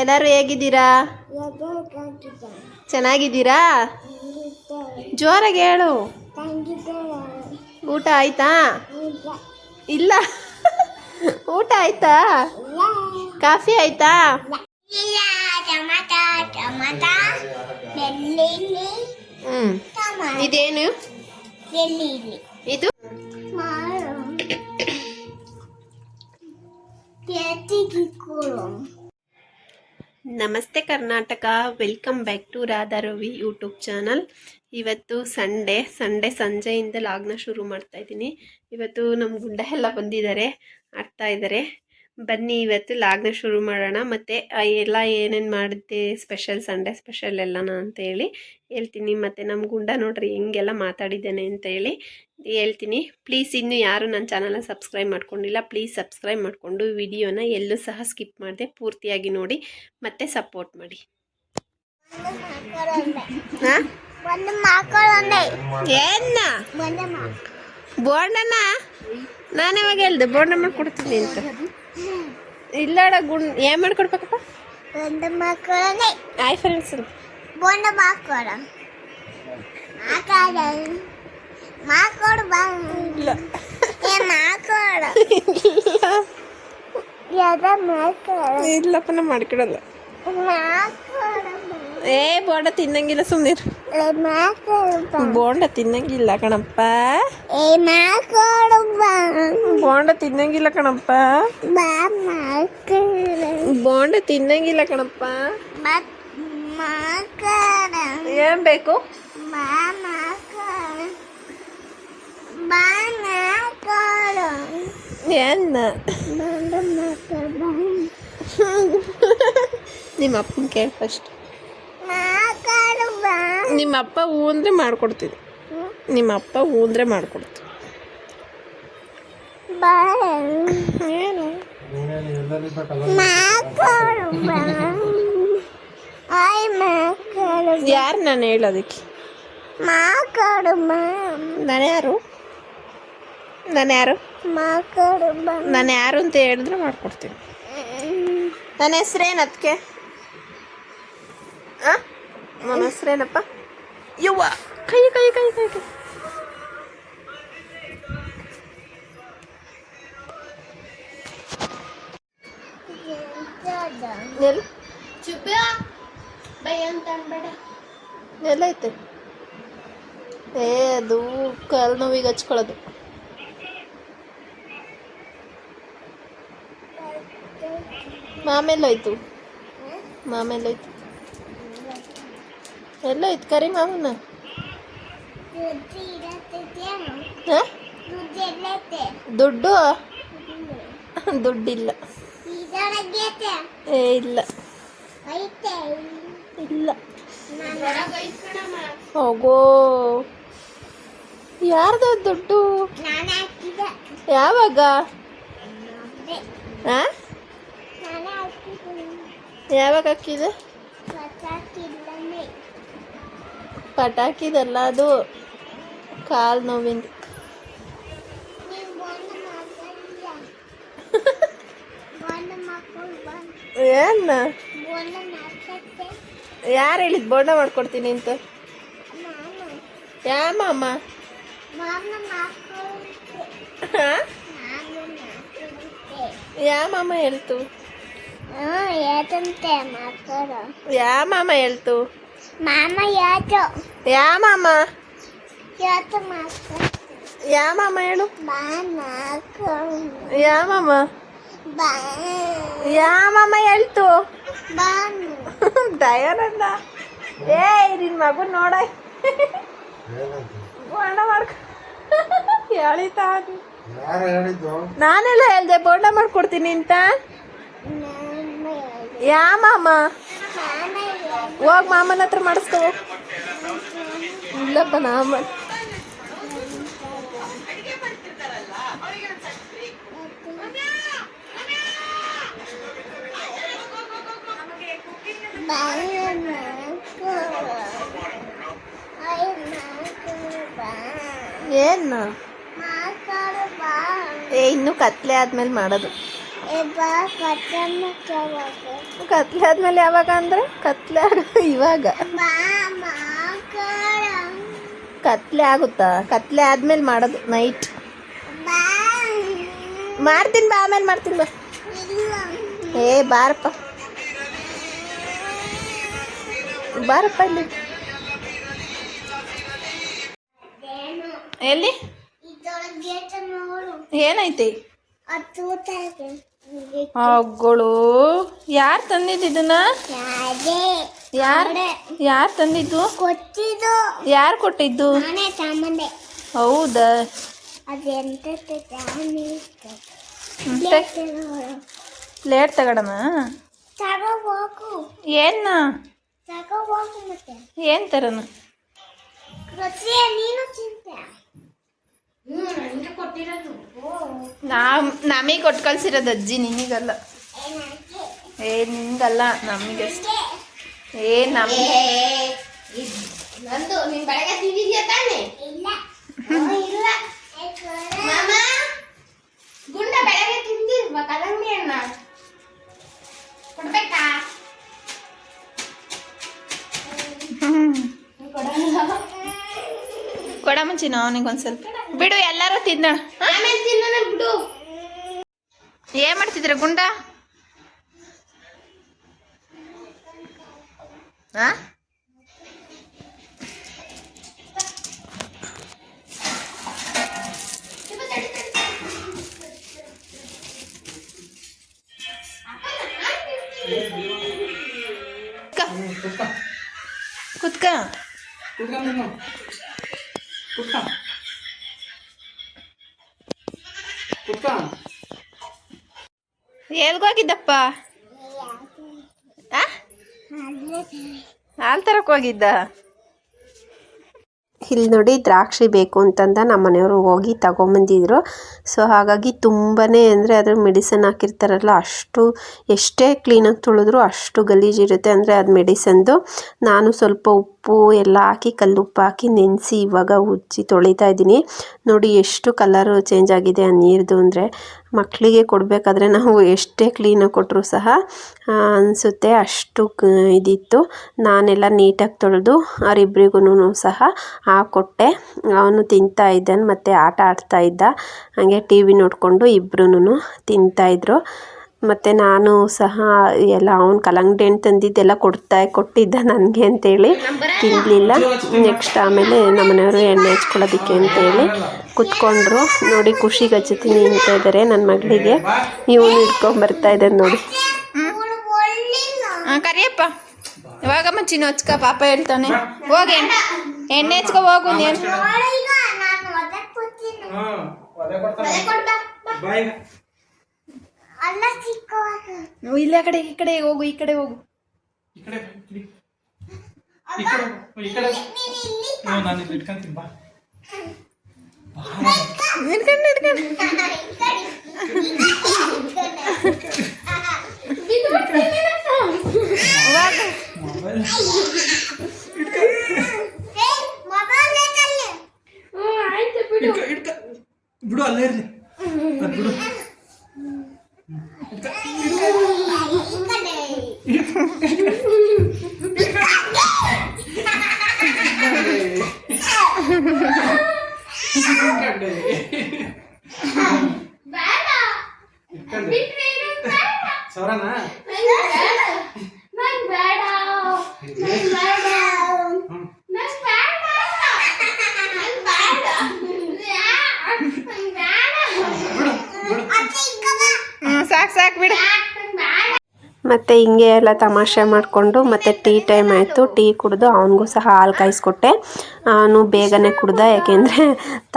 ಎಲ್ಲರೂ ಹೇಗಿದ್ದೀರಾ? ಚೆನ್ನಾಗಿದ್ದೀರಾ? ಜೋರಾಗಿ ಹೇಳು. ಊಟ ಆಯ್ತಾ? ಇಲ್ಲ. ಊಟ ಆಯ್ತಾ? ಕಾಫಿ ಆಯ್ತಾ? ಇದೇನು? ಇದು? ನಮಸ್ತೆ Karnataka. Welcome back to Radha Ravi YouTube channel ಇವತ್ತು ಸಂಡೇ ಸಂಡೇ ಸಂಜೆಯಿಂದ ಲಾಗ್ನ ಶುರು ಮಾಡ್ತಾ ಇದ್ದೀನಿ. ಇವತ್ತು ನಮ್ಮ ಗುಂಡ ಎಲ್ಲ ಬಂದಿದ್ದಾರೆ, ಆಡ್ತಾ ಇದ್ದಾರೆ. ಬನ್ನಿ ಇವತ್ತು ಲಾಗ್ನ ಶುರು ಮಾಡೋಣ. ಮತ್ತು ಎಲ್ಲ ಏನೇನು ಮಾಡಿದ್ದೆ ಸ್ಪೆಷಲ್ ಸಂಡೇ ಸ್ಪೆಷಲ್ ಎಲ್ಲನ ಅಂತೇಳಿ ಹೇಳ್ತೀನಿ. ಮತ್ತು ನಮ್ಮ ಗುಂಡ ನೋಡ್ರಿ ಹೆಂಗೆಲ್ಲ ಮಾತಾಡಿದ್ದೇನೆ ಅಂತ ಹೇಳಿ ಹೇಳ್ತೀನಿ. ಪ್ಲೀಸ್ ಇನ್ನೂ ಯಾರು ನನ್ನ ಚಾನಲ್ನ ಸಬ್ಸ್ಕ್ರೈಬ್ ಮಾಡ್ಕೊಂಡಿಲ್ಲ ಪ್ಲೀಸ್ ಸಬ್ಸ್ಕ್ರೈಬ್ ಮಾಡಿಕೊಂಡು ವಿಡಿಯೋನ ಎಲ್ಲೂ ಸಹ ಸ್ಕಿಪ್ ಮಾಡಿದೆ ಪೂರ್ತಿಯಾಗಿ ನೋಡಿ. ಮತ್ತೆ ಸಪೋರ್ಟ್ ಮಾಡಿ. ಬೋಂಡನ ನಾನು ಇವಾಗ ಹೇಳ್ದೆ ಬೋಂಡ ಮಾಡ್ಕೊಡ್ತೀನಿ ಅಂತ. ಇಲ್ಲಡ ಗುಣ ಏನು ಮಾಡ್ಕೊಡ್ಬೇಕಪ್ಪ? ಬಂದ ಮಕ್ಕಳೊಂದೇ ಆಯ್ ಫ್ರೆಂಡ್ಸ್ ಒಂದು ಮಕ್ಕಳ ಮಾಕಾಡ ಮಾಕೋಡು ಬಾ. ಇಲ್ಲ. ಏ ಮಾಕೋಡ ಯಾವ್ದ ಮಾಕೋಡ ಇಲ್ಲಪ್ಪ ನಾ ಮಾಡ್ಕೊಡಲ್ಲ. ಮಾಕೋಡ ಏ ಬೋಂಡ ತಿನ್ನಂಗಿಲ್ಲ ಸುಮ್ಮನೆ ಏ ಮಾಕೋಡು ಬೋಂಡ ತಿನ್ನಂಗಿಲ್ಲ ಕಣಪ್ಪ. ಬೋಂಡ ತಿನ್ನಂಗಿಲ್ಲ ಕಣಪ್ಪ. ಬೋಂಡ ತಿನ್ನಂಗಿಲ್ಲ ಕಣಪ್ಪ. ಏನ್ ಬೇಕು? ಬಾ ಮಾಕೋಡ ಬಾ ಮಾಕೋಡ ಏನ್ ಒಂದು ಮಕ್ಕಳು ಬಾ ನಿಮ್ಮ ಅಪ್ಪನ ಕೇಳಿ ಫಸ್ಟ್ ನಿಮ್ಮ ಅಪ್ಪ ಹೂ ಅಂದರೆ ಮಾಡ್ಕೊಡ್ತೀನಿ. ನಿಮ್ಮ ಅಪ್ಪ ಹೂ ಅಂದರೆ ಮಾಡ್ಕೊಡ್ತೀನಿ. ಏನು ಯಾರು ನಾನು ಹೇಳೋದಕ್ಕೆ? ನಾನು ಯಾರು? ನಾನು ಯಾರು? ನಾನು ಯಾರು ಅಂತ ಹೇಳಿದ್ರೆ ಮಾಡ್ಕೊಡ್ತೀನಿ. ನನ್ನ ಹೆಸ್ರೇನು ಅದಕ್ಕೆ? ನನ್ನ ಹೆಸ್ರೇನಪ್ಪ ಯವ್ವ ಕೈ ಕೈ ಕೈ ಕೈ ಕೈ ಎಲ್ಲಿ ಎಲ್ಲೈತೆ ಏ ಅದು ಕಾಲು ನೋವಿಗೆ ಹಚ್ಕೊಳ್ಳೋದು ಮಾಮೆಲ್ಲೋಯ್ತು ಮಾಮೆಲ್ಲೋಯ್ತು ಇತ್ತು ಕರಿ ಮಾವನ? ದುಡ್ಡು? ದುಡ್ಡಿಲ್ಲ. ಏ ಇಲ್ಲ. ಇಲ್ಲ. ಹೋಗೋ. ಯಾರ್ದ ದುಡ್ಡು? ಯಾವಾಗ? ಯಾವಾಗ ಹಾಕಿದೆ ಪಟಾಕಿದಲ್ಲ ಅದು ಕಾಲು ನೋವಿಂದ. ಏನು? ಯಾರು ಹೇಳಿದ್ ಬೋಂಡ ಮಾಡ್ಕೊಡ್ತೀನಿ ಅಂತ? ಯಾ ಮಾಮ? ಯಾ ಮಾಮ ಹೇಳ್ತು? ಯಾ ಮಾಮ ಹೇಳ್ತು? ಮಾಮ ಯಾತು ಯಾ ಮಾಮ? ಯಾತು ಮಕ್ಕಳು ಯಾ ಮಾಮ ಹೇಳು? ಯಾ ಮಾಮ? ಬಾ. ಯಾ ಮಾಮ ಹೇಳ್ತು? ದಯಾನಂದ. ಏ ನಿನ್ ಮಗು ನೋಡ ಬೋಂಡ ಮಾಡ್ಕ. ಹೇಳಿತಾ ನಾನೆಲ್ಲ ಹೇಳ್ದೆ ಬೋಂಡ ಮಾಡ್ಕೊಡ್ತೀನಿ ಅಂತ. ಯಾ ಮಾಮ? ಹೋಗ್ ಮಾಮನ ಹತ್ರ ಮಾಡಿಸ್ಕೋ. ಇಲ್ಲಪ್ಪ ನಾಮ ಏನು ಏ ಇನ್ನು ಕತ್ಲೆ ಆದ್ಮೇಲೆ ಮಾಡೋದು. ಕತ್ಲೆ ಆದ್ಮೇಲೆ ಯಾವಾಗ ಅಂದ್ರೆ? ಕತ್ಲೆ ಇವಾಗ. ಕತ್ಲೆ ಆಗುತ್ತಾ? ಕತ್ಲೆ ಆದ್ಮೇಲೆ ಮಾಡೋದು ನೈಟ್ ಮಾಡ್ತೀನಿ ಬಾ ಆಮೇಲೆ ಮಾಡ್ತೀನಿ ಬಾ. ಏ ಬಾರಪ್ಪ. ಬಾರಪ್ಪ ಇಲ್ಲಿ. ಎಲ್ಲಿ? ಏನೈತಿ ಅಗಳು ಯಾರು ತಂದಿದ್ದು ಇದನ್ನ? ಯಾರು? ಯಾರು ತಂದಿದ್ದು? ಕೊಟ್ಟಿದ್ದು. ಯಾರು ಕೊಟ್ಟಿದ್ದು? ಹೌದಾ? ಪ್ಲೇಟ್ ತಗೊಳಣ ತಗೋ ಹೋಗು. ಏನ? ಏನ್ ಹೋಗು ಮತ್ತೆ. ಏನು ತರನ? ನೀನು ಕೊಟ್ಟಿರೋದು ನಾವ್ ನಮಗೆ ಕೊಟ್ಟು ಕಳ್ಸಿರೋದು ಅಜ್ಜಿ ನಿನಗಲ್ಲ. ಏ ನಿನ್ಗಲ್ಲ ನಮಗೆ. ಏ ನಮಗೆ ನಂದು ನೀನ್ ಬೆಳಗ್ಗೆ ತಿಂದಿದ್ಯಾ ತಾನೆ? ಇಲ್ಲ. ಮಾಮ ಗುಂಡ ಬೆಳಗ್ಗೆ ತಿಂದಿಲ್ವಾ ಕಲ್ಲಂಗಡಿ ಅಣ್ಣ ಕೊಡ್ಬೇಕಾ ಕೊಡ ಮುಂಚಿನ ಅವನಿಗೆ ಒಂದು ಸ್ವಲ್ಪ. ಬಿಡು ಎಲ್ಲರೂ ತಿನ್ನೋಣ. ಬಿಡು. ಏನ್ ಮಾಡ್ತಿದ್ರ ಗುಂಡ? ಆ? ಕುತ್ಕ. ಕುತ್ಕ. ಕುತ್ಕ ಕುತ್ಕ ಎಲ್ಗೋಗಿದ್ದಪ್ಪ ಹಾಲ್ ಹಾಲು ತರಕ್ಕೆ ಹೋಗಿದ್ದ? ಇಲ್ಲಿ ನೋಡಿ ದ್ರಾಕ್ಷಿ ಬೇಕು ಅಂತಂದ ನಮ್ಮ ಮನೆಯವರು ಹೋಗಿ ತಗೊಂಬಂದಿದ್ರು. ಸೊ ಹಾಗಾಗಿ ತುಂಬಾ ಅಂದರೆ ಅದ್ರ ಮೆಡಿಸನ್ ಹಾಕಿರ್ತಾರಲ್ಲ ಅಷ್ಟು ಎಷ್ಟೇ ಕ್ಲೀನಾಗಿ ತೊಳೆದ್ರು ಅಷ್ಟು ಗಲೀಜಿರುತ್ತೆ ಅಂದರೆ ಅದು ಮೆಡಿಸನ್ದು. ನಾನು ಸ್ವಲ್ಪ ಉಪ್ಪು ಎಲ್ಲ ಹಾಕಿ ಕಲ್ಲು ಉಪ್ಪು ಹಾಕಿ ನೆನೆಸಿ ಇವಾಗ ಉಜ್ಜಿ ತೊಳಿತಾ ಇದ್ದೀನಿ. ನೋಡಿ ಎಷ್ಟು ಕಲರು ಚೇಂಜ್ ಆಗಿದೆ ಆ ನೀರ್ದು ಅಂದರೆ. ಮಕ್ಕಳಿಗೆ ಕೊಡಬೇಕಾದ್ರೆ ನಾವು ಎಷ್ಟೇ ಕ್ಲೀನಾಗಿ ಕೊಟ್ಟರು ಸಹ ಅನಿಸುತ್ತೆ ಅಷ್ಟು ಇದಿತ್ತು. ನಾನೆಲ್ಲ ನೀಟಾಗಿ ತೊಳೆದು ಅವರಿಬ್ರಿಗೂ ಸಹ ಹಾಕ್ಕೊಟ್ಟೆ ಅವನು ತಿಂತಾ ಇದ್ದಾನೆ, ಮತ್ತು ಆಟ ಆಡ್ತಾ ಇದ್ದ. ಹಾಗೆ ಟಿ ವಿ ನೋಡಿಕೊಂಡು ಇಬ್ರು ತಿಂತಾಯಿದ್ರು ಮತ್ತು ನಾನು ಸಹ ಎಲ್ಲ ಅವ್ನು ಕಲ್ಲಂಗಡಿ ಹಣ್ಣು ತಂದಿದ್ದೆಲ್ಲ ಕೊಡ್ತಾ ಕೊಟ್ಟಿದ್ದ ನನಗೆ ಅಂತೇಳಿ. ತಿನ್ನಲಿಲ್ಲ ನೆಕ್ಸ್ಟ್ ಆಮೇಲೆ ನಮ್ಮನೆಯವರು ಎಣ್ಣೆ ಹಚ್ಕೊಳ್ಳೋದಕ್ಕೆ ಅಂತೇಳಿ ಕುತ್ಕೊಂಡ್ರು. ನೋಡಿ ಖುಷಿಗೆ ಹಚ್ಚುತ್ತೀನಿ ಅಂತ ಇದ್ದಾರೆ ನನ್ನ ಮಗಳಿಗೆ. ಇವನು ಬರ್ತಾ ಇದ್ದಾನೆ ನೋಡಿ. ಕರಿಯಪ್ಪ. ಇವಾಗ ಮಚ್ಚಿನ ಹಚ್ಕ ಪಾಪ ಹೇಳ್ತಾನೆ. ಹೋಗಿ ಎಣ್ಣೆ. ಹಚ್ಕೊ ಹೋಗು ನೀನು. ಅವಳಿಗ ನಾನು ಅದಕ್ಕೆ ಕೂತೀನಿ ಹಾಂ ಒಲೆ ಕೊಡ್ತಾನೆ ಬಾ ಈಗ ಅಲ್ಲ ಚಿಕ್ಕವಾಗ ಇಲ್ಲ ಕಡೆ ಈ ಕಡೆ ಹೋಗು ಈ ಕಡೆ ಹೋಗು ಈ ಕಡೆ ಬಾ, ಈ ಕಡೆ. ಈ ಕಡೆ ಈ ಕಡೆ ನೀನು ಇಲ್ಲಿ ಹ್ಞೂ ನಾನು ಇಲ್ಲಿ ಇಟ್ಕೊಂತೀನಿ ಬಾ ಹಿಡ್ಕೊಂಡು ಹಿಡ್ಕೊಂಡು ಮೊಬೈಲ್ ಮೊಬೈಲ್ ಬೇಕಲ್ಲಿ ಇಟ್ಕ ಇಟ್ಕ ಬಿಡು ಅಲ್ಲೇ ಇರಲಿ ಅದು ಬಿಡು ಈ ಕಡೆ ಇಟ್ಕೊಂಡೆ. ಬೇಡ ಇಟ್ಕೊಂಡೆ. ಬಿಟ್ರೆ ಏನು ಬೇಡ ಸೌರನಾ ನಂಗ್ ಬೇಡ ನಂಗ್ ಬೇಡ ನಂಗ್ ಬೇಡ ಹ್ಞೂ ನಂಗ್ ಬೇಡ ನಂಗ್ ಬೇಡ ನಂಗ್ ಬೇಡ ಬಿಡು ಬಿಡು ಅತ್ತೆ ಸಾಕ್ ಸಾಕು ನಂಗ್ ಬೇಡ ಮತ್ತು ಹಿಂಗೆ ಎಲ್ಲ ತಮಾಷೆ ಮಾಡಿಕೊಂಡು ಮತ್ತು ಟೀ ಟೈಮ್ ಆಯಿತು. ಟೀ ಕುಡಿದು ಅವನಿಗೂ ಸಹ ಹಾಲು ಕಾಯಿಸ್ಕೊಟ್ಟೆ. ಅವನು ಬೇಗನೆ ಕುಡ್ದ, ಯಾಕೆಂದರೆ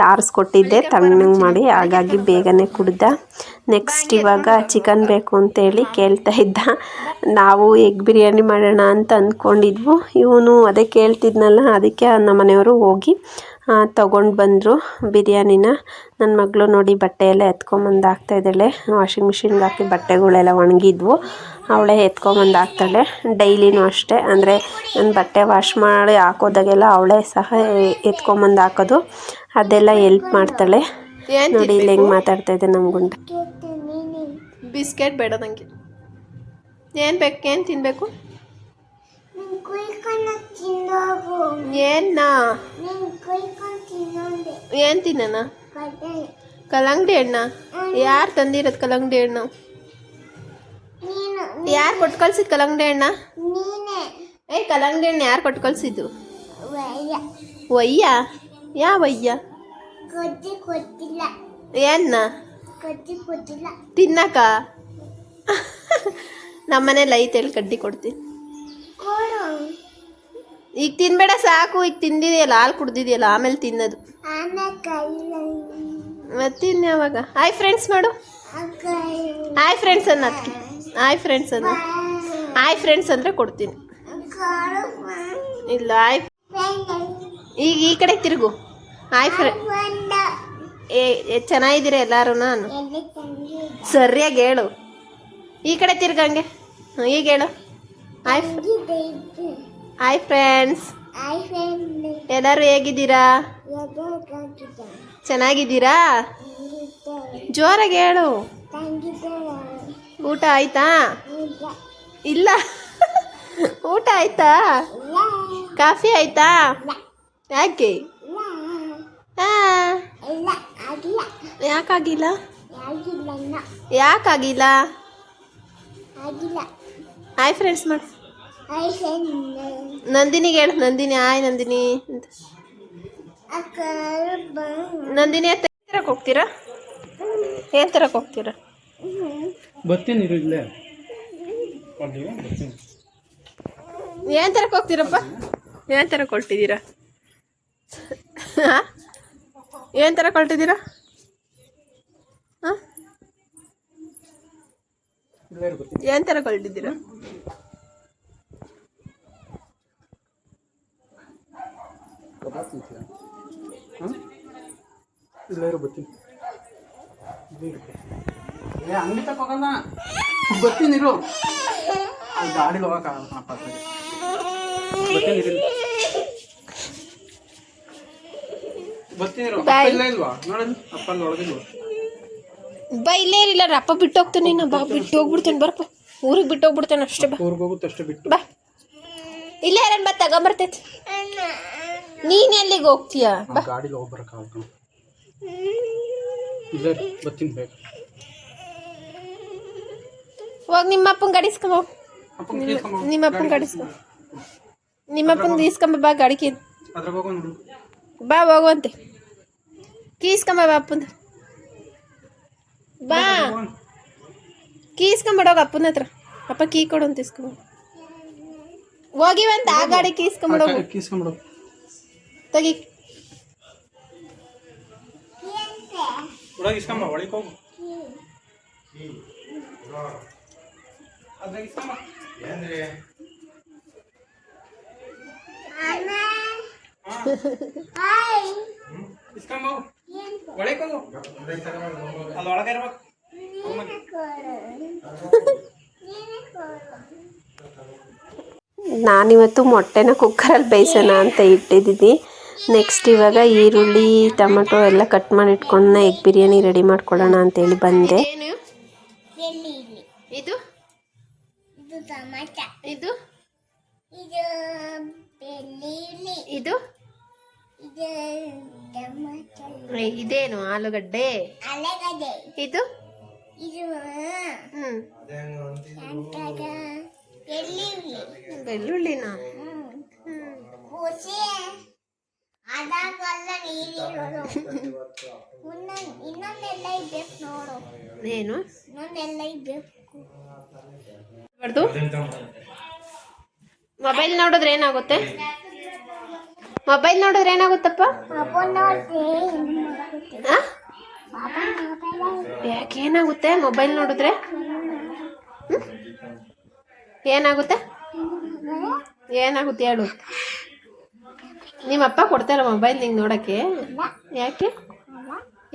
ತಾರಿಸ್ಕೊಟ್ಟಿದ್ದೆ, ತಣ್ಣಗೆ ಮಾಡಿ, ಹಾಗಾಗಿ ಬೇಗನೆ ಕುಡ್ದ. ನೆಕ್ಸ್ಟ್ ಇವಾಗ ಚಿಕನ್ ಬೇಕು ಅಂತೇಳಿ ಕೇಳ್ತಾ ಇದ್ದ. ನಾವು ಎಗ್ ಬಿರಿಯಾನಿ ಮಾಡೋಣ ಅಂತ ಅಂದ್ಕೊಂಡಿದ್ವು ಇವನು ಅದೇ ಕೇಳ್ತಿದ್ನಲ್ಲ, ಅದಕ್ಕೆ ನಮ್ಮ ಮನೆಯವರು ಹೋಗಿ ತೊಗೊಂಡು ಬಂದರು ಬಿರಿಯಾನಿನ. ನನ್ನ ಮಗಳು ನೋಡಿ ಬಟ್ಟೆ ಎಲ್ಲ ಎತ್ಕೊಂಬಂದು ಹಾಕ್ತಾ ಇದ್ದಾಳೆ. ವಾಷಿಂಗ್ ಮಿಷಿನ್ಗೆ ಹಾಕಿ ಬಟ್ಟೆಗಳೆಲ್ಲ ಒಣಗಿದ್ವು. ಅವಳೇ ಎತ್ಕೊಂಬಂದು ಹಾಕ್ತಾಳೆ. ಡೈಲಿನೂ ಅಷ್ಟೇ. ಅಂದರೆ ನನ್ನ ಬಟ್ಟೆ ವಾಶ್ ಮಾಡಿ ಹಾಕೋದಾಗೆಲ್ಲ ಅವಳೇ ಸಹ ಎತ್ಕೊಂಬಂದು ಹಾಕೋದು. ಅದೆಲ್ಲ ಎಲ್ಪ್ ಮಾಡ್ತಾಳೆ. ನೋಡಿ ಇಲ್ಲಿ ಹೆಂಗೆ ಮಾತಾಡ್ತಾ ಇದೆ ನಮ್ಮ ಗುಂಡ. ಬಿಸ್ಕೆಟ್ ಬೇಡ ನನಗೆ ಏನು ಬೇಕು ಏನು ತಿನ್ನಬೇಕು ಏನ ತಿನ್ನೋದೆ ಏನು ತಿನ್ನ ಕಲ್ಲಂಗಡಿ ಹಣ್ಣ? ಯಾರು ತಂದಿರೋದು ಕಲ್ಲಂಗಡಿ ಹಣ್ಣು? ಯಾರು ಕೊಟ್ಟು ಕಳ್ಸಿದ್ದು ಕಲ್ಲಂಗಡಿ ಹಣ್ಣ? ಏ ಕಲ್ಲಂಗಡಿ ಹಣ್ಣು ಯಾರು ಕೊಟ್ಟು ಕಳ್ಸಿದ್ದು? ಒಯ್ಯ ಯಾವ ಒಯ್ಯ ಏನ್ನ? ತಿನ್ನಕ ನಮ್ಮನೇಲಿ ಹೇಳಿ ಕಡ್ಡಿ ಕೊಡ್ತೀನಿ. ಕೊಡು. ಈಗ ತಿನ್ಬೇಡ ಸಾಕು. ಈಗ ತಿಂದಿದೆಯಲ್ಲ ಹಾಲು ಕುಡ್ದಿದೆಯಲ್ಲ ಆಮೇಲೆ ತಿನ್ನೋದು. ಮತ್ತಿನ್ಯಾವಾಗ ಮತ್ತಿನ್ ಯಾವಾಗ? ಹಾಯ್ ಫ್ರೆಂಡ್ಸ್ ಮಾಡು. ಹಾಯ್ ಫ್ರೆಂಡ್ಸ್ ಅನ್ನ ಹಾಯ್ ಫ್ರೆಂಡ್ಸ್ ಅನ್ನ ಹಾಯ್ ಫ್ರೆಂಡ್ಸ್ ಅಂದರೆ ಕೊಡ್ತೀನಿ. ಇಲ್ಲ ಹಾಯ್ ಈಗ ಈ ಕಡೆ ತಿರುಗು. ಹಾಯ್ ಫ್ರೆಂಡ್ ಏ ಚೆನ್ನಾಗಿದ್ದೀರಾ ಎಲ್ಲರೂ ನಾನು? ಸರಿಯಾಗಿ ಹೇಳು. ಈ ಕಡೆ ತಿರ್ಗಂಗೆ ಈಗ ಹೇಳು. ಹಾಯ್ ಹಾಯ್ ಫ್ರೆಂಡ್ಸ್ ಎಲ್ಲರೂ ಹೇಗಿದ್ದೀರಾ? ಚೆನ್ನಾಗಿದ್ದೀರಾ? ಜೋರಾಗಿ ಹೇಳು. ಊಟ ಆಯ್ತಾ? ಇಲ್ಲ. ಊಟ ಆಯ್ತಾ? ಕಾಫಿ ಆಯ್ತಾ? ಯಾಕೆ? ಯಾಕಾಗಿಲ್ಲ? ಯಾಕಾಗಿಲ್ಲ? ಹಾಯ್ ಫ್ರೆಂಡ್ಸ್ ಮಾಡಿ ನಂದಿನಿಗೆ ಹೇಳು ನಂದಿನಿ ಆಯ್ ನಂದಿನಿ ಅಂತ. ನಂದಿನಿ ತರಕ್ಕೆ ಹೋಗ್ತೀರಾ? ಏನ್ ತರಕ್ಕೆ ಹೋಗ್ತೀರಾ? ಬರ್ತೀನಿ ಇರು ಇಲ್ಲೇ. ಅಲ್ಲಿ ಬರ್ತೀನಿ. ಏನ್ ತರಕ್ಕೆ ಹೋಗ್ತೀರಪ್ಪ? ಏನ್ ತರಕ್ಕೆ ಹೊರಟಿದ್ದೀರಾ? ಏನ್ ತರಕ್ಕೆ ಹೊರಟಿದ್ದೀರಾ? ಹಾಂ? ಇಲ್ಲೇ ಇರು ಬರ್ತೀನಿ. ಏನ್ ಹೊರಟಿದ್ದೀರಾ? ಕಬಾಬ್ ತಿಂತೀಯ ಹಾಂ ಇಲ್ಲೇ ಇರು ಬರ್ತೀನಿ. ಏ ಅಂಗಡಿ ತಕ ಹೋಗಲ್ಲ ಬರ್ತೀನಿ ಇರು ಅಲ್ಲಿ ಗಾಡಿಲಿ ಹೋಗಕ್ಕಾಗಲ್ಲ ಕಣಪ್ಪ. ಬರ್ತೀನಿ ಇರಿ ಇಲ್ಲಿ. ಬರ್ತೀನಿ ಇರು ಅಪ್ಪ Bye. ಇಲ್ವಾ ನೋಡಲ್ಲಿ ಅಪ್ಪ ಅಲ್ಲಿ ಒಳಗಿಲ್ವಾ ಬಾ ಇಲ್ಲೇ ರಪ್ಪ ಬಿಟ್ಟು ಹೋಗ್ತಾನೆ ನಾ ಬಾ ಬಿಟ್ಟು ಹೋಗ್ಬಿಡ್ತೇನೆ ಬರಪ್ಪ ಊರಿಗೆ ಬಿಟ್ಟು ಹೋಗ್ಬಿಡ್ತೇನೆ ಅಷ್ಟೇ ಬಾ. ಊರಿಗೆ ಹೋಗುತ್ತೆ ಅಷ್ಟೇ ಬಿಟ್ಟು. ಬಾ. ಇಲ್ಲೇ ಯಾರನ್ ಬಾ ತಗೊಂಬರ್ತೈತಿ. ನೀನ್ ಎಲ್ಲಿಗೆ ಹೋಗ್ತೀಯ? ಬಾ. ಗಾಡಿಲಿ ಹೋಗಿ ಕಣೋ. ಇಲ್ಲೇ ಬರ್ತೀನಿ ಬೇಗ. ಹೋಗ್ ನಿಮ್ಮ ಗಡಿಸ್ಕೊಂಬ ಗಾಡಿ ಇಸ್ಕೊಂಬ. ನಿಮ್ಮ ಅಪ್ಪನ ಗಾಡಿ ಇಸ್ಕೊಂಬ. ನಿಮ್ಮ ಅಪ್ಪನ ಇಸ್ಕೊಂಬ ಬಾ ಗಾಡಿಗೆ ಬಾ ಹೋಗುವಂತೆ. ಕೀಸ್ಕೊಂಬ ಬಾ ಅಪ್ಪಂದು ಬಾ. ಕೀ ಇಸ್ಕೊಂಬಿಡೋಗ ಅಪ್ಪನ ಹತ್ರ. ಅಪ್ಪ ಕೀ ಕೊಡು ಅಂತ ಇಸ್ಕೊಂಬ. ಹೋಗಿವಂತ ಆ ಗಾಡಿ ಕೀ ಇಸ್ಕೊಂಬಿಡೋಗು ತೆಗಿ. ಒಳಗೆ ಇಸ್ಕೊಂಬ ಒಳಗೆ ಹೋಗು. ಅದ್ರಾಗ ಇಸ್ಕೊಂಬ. ಹಾಯ್ ಇಸ್ಕೊಂಬ ಹೋಗು. ಒಳಗೆ ಹೋಗು. ಅಲ್ಲಿ ಒಳಗೆ ಇರ್ಬೇಕು. ನಾನಿವತ್ತು ಮೊಟ್ಟೆನ ಕುಕ್ಕರಲ್ಲಿ ಬೇಯಿಸೋಣ ಅಂತ ಇಟ್ಟಿದ್ದೀನಿ. ನೆಕ್ಸ್ಟ್ ಇವಾಗ ಈರುಳ್ಳಿ ಟೊಮೆಟೊ ಎಲ್ಲ ಕಟ್ ಮಾಡಿ ಇಟ್ಕೊಂಡು ಎಗ್ ಬಿರಿಯಾನಿ ರೆಡಿ ಮಾಡ್ಕೊಳ್ಳೋಣ ಅಂತೇಳಿ ಬಂದೆ. ಇದು? ಇದು ಇದು? ಇದು ಬೆಳ್ಳುಳ್ಳಿ. ಇದು? ಇದು ಟಮಾಟ. ಏ, ಇದೇನು ಆಲೂಗಡ್ಡೆ? ಆಲೂಗಡ್ಡೆ. ಇದು? ಇದು ಹ್ಮ್. ಬೆಳ್ಳುಳ್ಳಿ. ಬೆಳ್ಳುಳ್ಳಿನ? ಏನು? ಮೊಬೈಲ್ ನೋಡಿದ್ರೆ ಏನಾಗುತ್ತೆ? ಮೊಬೈಲ್ ನೋಡಿದ್ರೆ ಏನಾಗುತ್ತಪ್ಪ? ಯಾಕೆ ಏನಾಗುತ್ತೆ? ಮೊಬೈಲ್ ನೋಡಿದ್ರೆ? ಏನಾಗುತ್ತೆ? ಏನಾಗುತ್ತೆ ಹೇಳು. ನಿಮ್ಮಪ್ಪ ಕೊಡ್ತಾರ ಮೊಬೈಲ್ ನಿಂಗೆ ನೋಡಕ್ಕೆ? ಯಾಕೆ?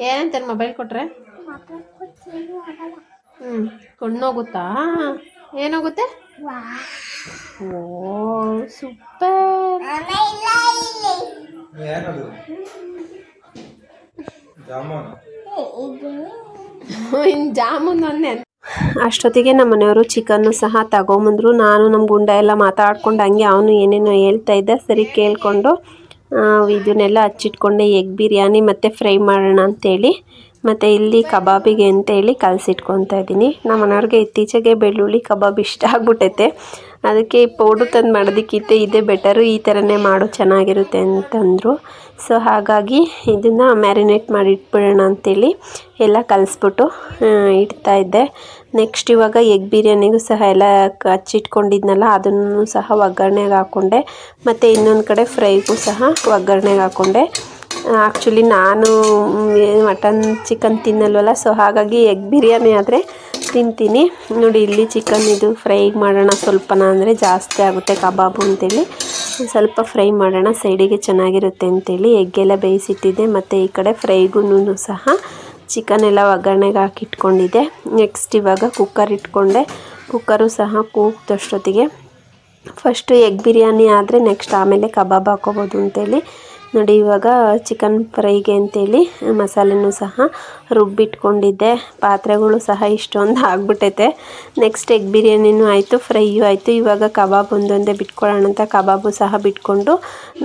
ಏನಂತಾರೆ ಮೊಬೈಲ್ ಕೊಟ್ರೆ? ಹ್ಞೂ ಕಣ್ಣೋಗುತ್ತಾ ಏನೋಗುತ್ತೆ ಓ ಸೂಪರ್ ಇನ್ನು ಜಾಮೂನ್. ಒಂದೇ ಅಷ್ಟೊತ್ತಿಗೆ ನಮ್ಮ ಮನೆಯವರು ಚಿಕನ್ನು ಸಹ ತಗೊಂಬಂದರು. ನಾನು ನಮ್ಮ ಗುಂಡ ಎಲ್ಲ ಮಾತಾಡ್ಕೊಂಡು ಹಂಗೆ ಅವನು ಏನೇನೋ ಹೇಳ್ತಾ ಇದ್ದ ಸರಿ ಕೇಳಿಕೊಂಡು ಇದನ್ನೆಲ್ಲ ಹಚ್ಚಿಟ್ಕೊಂಡೆ ಎಗ್ ಬಿರಿಯಾನಿ ಮತ್ತು ಫ್ರೈ ಮಾಡೋಣ ಅಂತೇಳಿ. ಮತ್ತು ಇಲ್ಲಿ ಕಬಾಬಿಗೆ ಅಂತೇಳಿ ಕಲಸಿಟ್ಕೊತಾ ಇದ್ದೀನಿ. ನಮ್ಮ ಮನೆಯವ್ರಿಗೆ ಇತ್ತೀಚೆಗೆ ಬೆಳ್ಳುಳ್ಳಿ ಕಬಾಬ್ ಇಷ್ಟ ಆಗ್ಬಿಟ್ಟೈತೆ. ಅದಕ್ಕೆ ಪೌಡ್ರ್ ತಂದು ಮಾಡೋದಕ್ಕಿಂತ ಇದೇ ಬೆಟರು ಈ ಥರನೇ ಮಾಡು ಚೆನ್ನಾಗಿರುತ್ತೆ ಅಂತಂದರು. ಸೊ ಹಾಗಾಗಿ ಇದನ್ನು ಮ್ಯಾರಿನೇಟ್ ಮಾಡಿ ಇಟ್ಬಿಡೋಣ ಅಂತೇಳಿ ಎಲ್ಲ ಕಲಿಸ್ಬಿಟ್ಟು ಇಡ್ತಾ ಇದ್ದೆ. ನೆಕ್ಸ್ಟ್ ಇವಾಗ ಎಗ್ ಬಿರಿಯಾನಿಗೂ ಸಹ ಎಲ್ಲ ಹಚ್ಚಿಟ್ಕೊಂಡಿದ್ನಲ್ಲ, ಅದನ್ನು ಸಹ ಒಗ್ಗರಣೆಗೆ ಹಾಕ್ಕೊಂಡೆ ಮತ್ತು ಇನ್ನೊಂದು ಕಡೆ ಫ್ರೈಗೂ ಸಹ ಒಗ್ಗರಣೆಗೆ ಹಾಕ್ಕೊಂಡೆ ಆ್ಯಕ್ಚುಲಿ ನಾನು ಮಟನ್ ಚಿಕನ್ ತಿನ್ನಲ್ವಲ್ಲ ಸೊ ಹಾಗಾಗಿ ಎಗ್ ಬಿರಿಯಾನಿ ಆದರೆ ತಿಂತೀನಿ. ನೋಡಿ, ಇಲ್ಲಿ ಚಿಕನ್ ಇದು ಫ್ರೈ ಮಾಡೋಣ ಸ್ವಲ್ಪನ ಅಂದರೆ ಜಾಸ್ತಿ ಆಗುತ್ತೆ ಕಬಾಬು ಅಂತೇಳಿ. ಸ್ವಲ್ಪ ಫ್ರೈ ಮಾಡೋಣ. ಸೈಡಿಗೆ ಚೆನ್ನಾಗಿರುತ್ತೆ ಅಂತೇಳಿ ಎಗ್ಗೆಲ್ಲ ಬೇಯಿಸಿಟ್ಟಿದ್ದೆ. ಮತ್ತು ಈ ಕಡೆ ಫ್ರೈಗೂ ಸಹ ಚಿಕನ್ ಎಲ್ಲ ಒಗ್ಗರಣೆಗೆ ಹಾಕಿಟ್ಕೊಂಡಿದ್ದೆ. ನೆಕ್ಸ್ಟ್ ಇವಾಗ ಕುಕ್ಕರ್ ಇಟ್ಕೊಂಡೆ. ಕುಕ್ಕರು ಸಹ ಕೂಗ್ತಷ್ಟೊತ್ತಿಗೆ ಫಸ್ಟು ಎಗ್ ಬಿರಿಯಾನಿ ಆದರೆ ನೆಕ್ಸ್ಟ್ ಆಮೇಲೆ ಕಬಾಬ್ ಹಾಕೋಬೋದು ಅಂತೇಳಿ ನೋಡಿ ಇವಾಗ ಚಿಕನ್ ಫ್ರೈಗೆ ಅಂತೇಳಿ ಮಸಾಲೆನೂ ಸಹ ರುಬ್ಬಿಟ್ಕೊಂಡಿದ್ದೆ. ಪಾತ್ರೆಗಳು ಸಹ ಇಷ್ಟೊಂದು ಆಗ್ಬಿಟ್ಟೈತೆ. ನೆಕ್ಸ್ಟ್ ಎಗ್ ಬಿರಿಯಾನಿನೂ ಆಯಿತು ಫ್ರೈಯೂ ಆಯಿತು. ಇವಾಗ ಕಬಾಬ್ ಒಂದೊಂದೇ ಬಿಟ್ಕೊಳ್ಳೋಣ ಅಂತ ಕಬಾಬು ಸಹ ಬಿಟ್ಕೊಂಡು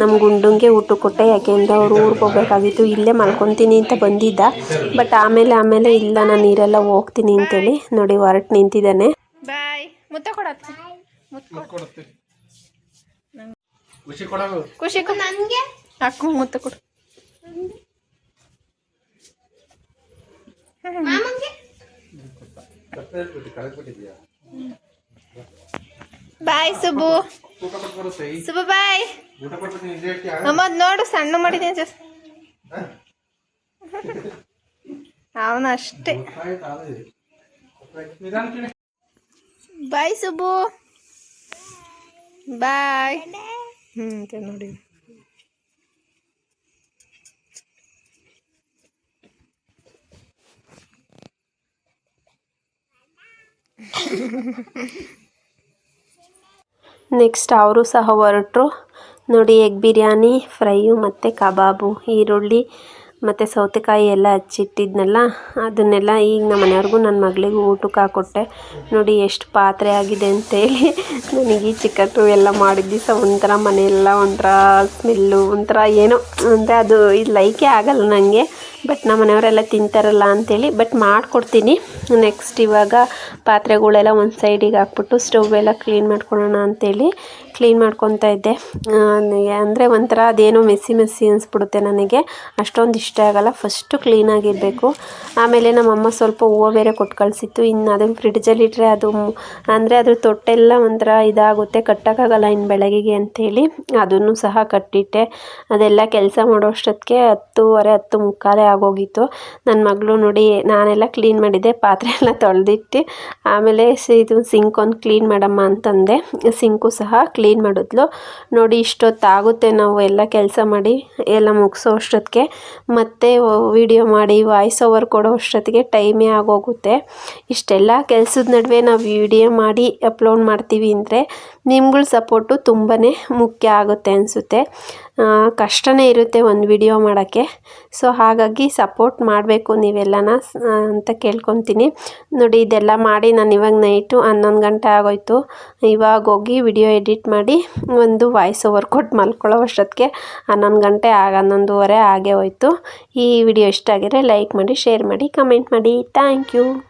ನಮ್ಮ ಗುಂಡುಂಗೆ ಊಟ ಕೊಟ್ಟೆ ಯಾಕೆಂದರೆ ಅವರು ಊರಿಗೆ ಹೋಗ್ಬೇಕಾಗಿತ್ತು ಇಲ್ಲೇ ಮಲ್ಕೊತೀನಿ ಅಂತ ಬಂದಿದ್ದ. ಬಟ್ ಆಮೇಲೆ ಆಮೇಲೆ ಇಲ್ಲ ನಾನು ನೀರೆಲ್ಲ ಹೋಗ್ತೀನಿ ಅಂತೇಳಿ ನೋಡಿ ಹೊರಟು ನಿಂತಿದ್ದಾನೆ. ಬಾಯ್ ಮುತ್ತ ಕೊಡತ್ತೆ. ಕೊಡುತ್ತೆ ಖುಷಿ ಕೊಡೋದು. ಖುಷಿ ನನಗೆ ಅಕ್ಕ ಮತ್ತೆ ಕೊಡು. ಬಾಯ್ ಸುಬ್ಬು. ಸುಬ್ಬು ಬಾಯ್. ಅಮ್ಮ ನೋಡು ಸಣ್ಣ ಮಾಡಿದ್ದೀನಿ ಜಸ್? ಅವನ ಅಷ್ಟೇ. ಬಾಯ್ ಸುಬ್ಬು. ಬಾಯ್. ಹ್ಞೂ ನೋಡಿ. ನೆಕ್ಸ್ಟ್ ಅವರು ಸಹ ಹೊರಟರು. ನೋಡಿ ಎಗ್ ಬಿರಿಯಾನಿ ಫ್ರೈಯು ಮತ್ತು ಕಬಾಬು ಈರುಳ್ಳಿ. ಮತ್ತು ಸೌತೆಕಾಯಿ ಎಲ್ಲ ಹಚ್ಚಿಟ್ಟಿದ್ನಲ್ಲ, ಅದನ್ನೆಲ್ಲ ಈಗ ನಮ್ಮ ಮನೆಯವ್ರಿಗೂ ನನ್ನ ಮಗಳಿಗೂ ಊಟಕ್ಕೆ ಹಾಕ್ಕೊಟ್ಟೆ ನೋಡಿ ಎಷ್ಟು ಪಾತ್ರೆ ಆಗಿದೆ ಅಂತೇಳಿ. ನನಗೆ ಈ ಚಿಕನ್ನು ಎಲ್ಲ ಮಾಡಿದ ದಿವಸ ಒಂಥರ ಮನೆಯೆಲ್ಲ ಒಂಥರ ಸ್ಮೆಲ್ಲು, ಒಂಥರ ಏನೋ, ಅಂದರೆ ಅದು ಇದು ಲೈಕೇ ಆಗಲ್ಲ ನನಗೆ. ಬಟ್ ನಮ್ಮ ಮನೆಯವರೆಲ್ಲ ತಿಂತಾರಲ್ಲ ಅಂತೇಳಿ, ಬಟ್ ಮಾಡಿಕೊಡ್ತೀನಿ. ನೆಕ್ಸ್ಟ್ ಇವಾಗ ಪಾತ್ರೆಗಳೆಲ್ಲ ಒಂದು ಸೈಡಿಗೆ ಹಾಕ್ಬಿಟ್ಟು ಸ್ಟವ್ ಎಲ್ಲ ಕ್ಲೀನ್ ಮಾಡ್ಕೊಳ್ಳೋಣ ಅಂತೇಳಿ. ಕ್ಲೀನ್ ಮಾಡ್ಕೊತಾ ಇದ್ದೆ. ಅಂದರೆ ಒಂಥರ ಅದೇನೋ ಮೆಸ್ಸಿ ಮೆಸ್ಸಿ ಅನಿಸ್ಬಿಡುತ್ತೆ ನನಗೆ. ಅಷ್ಟೊಂದು ಇಷ್ಟ ಆಗಲ್ಲ. ಫಸ್ಟು ಕ್ಲೀನಾಗಿರಬೇಕು ಆಮೇಲೆ ನಮ್ಮಮ್ಮ ಸ್ವಲ್ಪ ಹೂವು ಬೇರೆ ಕೊಟ್ಟು ಕಳಿಸಿತ್ತು. ಇನ್ನು ಅದನ್ನು ಫ್ರಿಡ್ಜಲ್ಲಿ ಇಟ್ಟರೆ ಅದು ಅಂದರೆ ಅದ್ರ ತೊಟ್ಟೆಲ್ಲ ಒಂಥರ ಇದಾಗುತ್ತೆ. ಕಟ್ಟೋಕ್ಕಾಗಲ್ಲ ಇನ್ನು ಬೆಳಗ್ಗೆಗೆ ಅಂಥೇಳಿ ಅದನ್ನು ಸಹ ಕಟ್ಟಿಟ್ಟೆ. ಅದೆಲ್ಲ ಕೆಲಸ ಮಾಡೋ ಅಷ್ಟೊತ್ತಿಗೆ ಹತ್ತೂವರೆ, ಹತ್ತು ಮುಕ್ಕಾಲೇ ಆಗೋಗಿತ್ತು. ನನ್ನ ಮಗಳು ನೋಡಿ ನಾನೆಲ್ಲ ಕ್ಲೀನ್ ಮಾಡಿದ್ದೆ. ಪಾತ್ರೆ ಎಲ್ಲ ತೊಳೆದಿಟ್ಟು ಆಮೇಲೆ ಇದು ಸಿಂಕ್ ಒಂದು ಕ್ಲೀನ್ ಮಾಡಮ್ಮ ಅಂತಂದೆ. ಸಿಂಕು ಸಹ ಕ್ಲೀನ್ ಮಾಡಿದ್ಲು. ನೋಡಿ ಇಷ್ಟೊತ್ತಾಗುತ್ತೆ ನಾವು ಎಲ್ಲ ಕೆಲಸ ಮಾಡಿ, ಎಲ್ಲ ಮುಗಿಸೋ ಅಷ್ಟೊತ್ತಿಗೆ. ಮತ್ತೆ ವಿಡಿಯೋ ಮಾಡಿ ವಾಯ್ಸ್ ಓವರ್ ಕೊಡೋ ಅಷ್ಟೊತ್ತಿಗೆ ಟೈಮೇ ಆಗೋಗುತ್ತೆ. ಇಷ್ಟೆಲ್ಲ ಕೆಲಸದ ನಡುವೆ ನಾವು ವಿಡಿಯೋ ಮಾಡಿ ಅಪ್ಲೋಡ್ ಮಾಡ್ತೀವಿ ಅಂದರೆ ನಿಮ್ಗಳ ಸಪೋರ್ಟು ತುಂಬಾ ಮುಖ್ಯ ಆಗುತ್ತೆ ಅನಿಸುತ್ತೆ. ಕಷ್ಟನೇ ಇರುತ್ತೆ ಒಂದು ವಿಡಿಯೋ ಮಾಡೋಕ್ಕೆ. ಸೊ, ಹಾಗಾಗಿ ಸಪೋರ್ಟ್ ಮಾಡಬೇಕು ನೀವೆಲ್ಲನ ಅಂತ ಕೇಳ್ಕೊತೀನಿ. ನೋಡಿ, ಇದೆಲ್ಲ ಮಾಡಿ ನಾನು ಇವಾಗ ನೈಟು ಹನ್ನೊಂದು ಗಂಟೆ ಆಗೋಯ್ತು. ಇವಾಗ ಹೋಗಿ ವಿಡಿಯೋ ಎಡಿಟ್ ಮಾಡಿ ಒಂದು ವಾಯ್ಸ್ ಓವರ್ ಕೊಟ್ಟು ಮಲ್ಕೊಳ್ಳೋ ಅಷ್ಟೊತ್ತಿಗೆ ಹನ್ನೊಂದು ಗಂಟೆ ಆಗ, ಹನ್ನೊಂದುವರೆ ಆಗೇ ಹೋಯ್ತು. ಈ ವಿಡಿಯೋ ಇಷ್ಟ ಆಗಿದ್ರೆ ಲೈಕ್ ಮಾಡಿ, ಶೇರ್ ಮಾಡಿ, ಕಮೆಂಟ್ ಮಾಡಿ. Thank you.